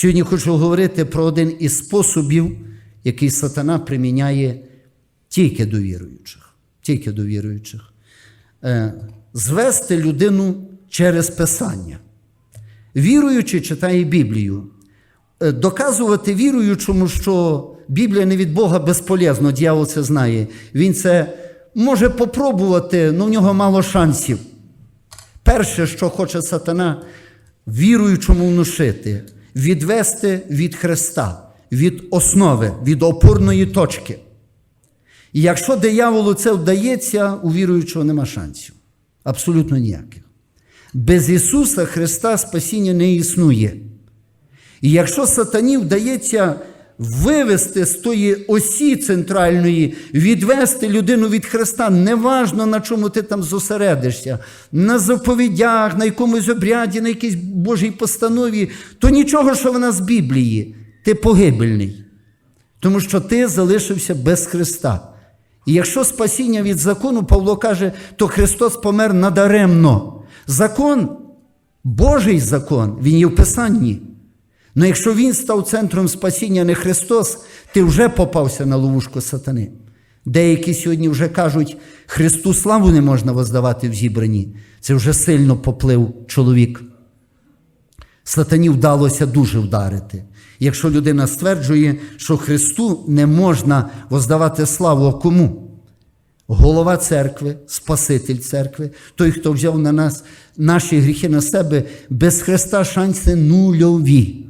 Сьогодні хочу говорити про один із способів, який сатана приміняє тільки до віруючих. Тільки до віруючих. Е, звести людину через Писання. Віруючий читає Біблію. Е, Доказувати віруючому, що Біблія не від Бога безполезно, дьявол це знає. Він це може попробувати, але в нього мало шансів. Перше, що хоче сатана віруючому внушити, відвести від Христа, від основи, від опорної точки. І якщо дияволу це вдається, у віруючого нема шансів. Абсолютно ніяких. Без Ісуса Христа спасіння не існує. І якщо сатані вдається вивести з тої осі центральної, відвести людину від Христа, неважно на чому ти там зосередишся, на заповідях, на якомусь обряді, на якійсь Божій постанові, то нічого, що вона з Біблії, ти погибельний. Тому що ти залишився без Христа. І якщо спасіння від закону, Павло каже, то Христос помер надаремно. Закон, Божий закон, він є в Писанні. Але якщо він став центром спасіння, не Христос, ти вже попався на ловушку сатани. Деякі сьогодні вже кажуть, Христу славу не можна воздавати в зібранні. Це вже сильно поплив чоловік. Сатані вдалося дуже вдарити. Якщо людина стверджує, що Христу не можна воздавати славу а кому? Голова церкви, Спаситель церкви, той, хто взяв на нас наші гріхи на себе, без Христа шанси нульові.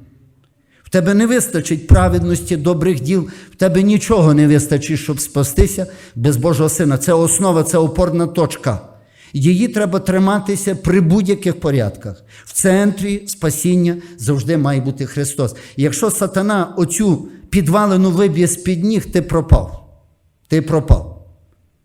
Тебе не вистачить праведності, добрих діл, в тебе нічого не вистачить, щоб спастися без Божого Сина. Це основа, це опорна точка. Її треба триматися при будь-яких порядках. В центрі спасіння завжди має бути Христос. Якщо сатана оцю підвалину виб'є з-під ніг, ти пропав. Ти пропав.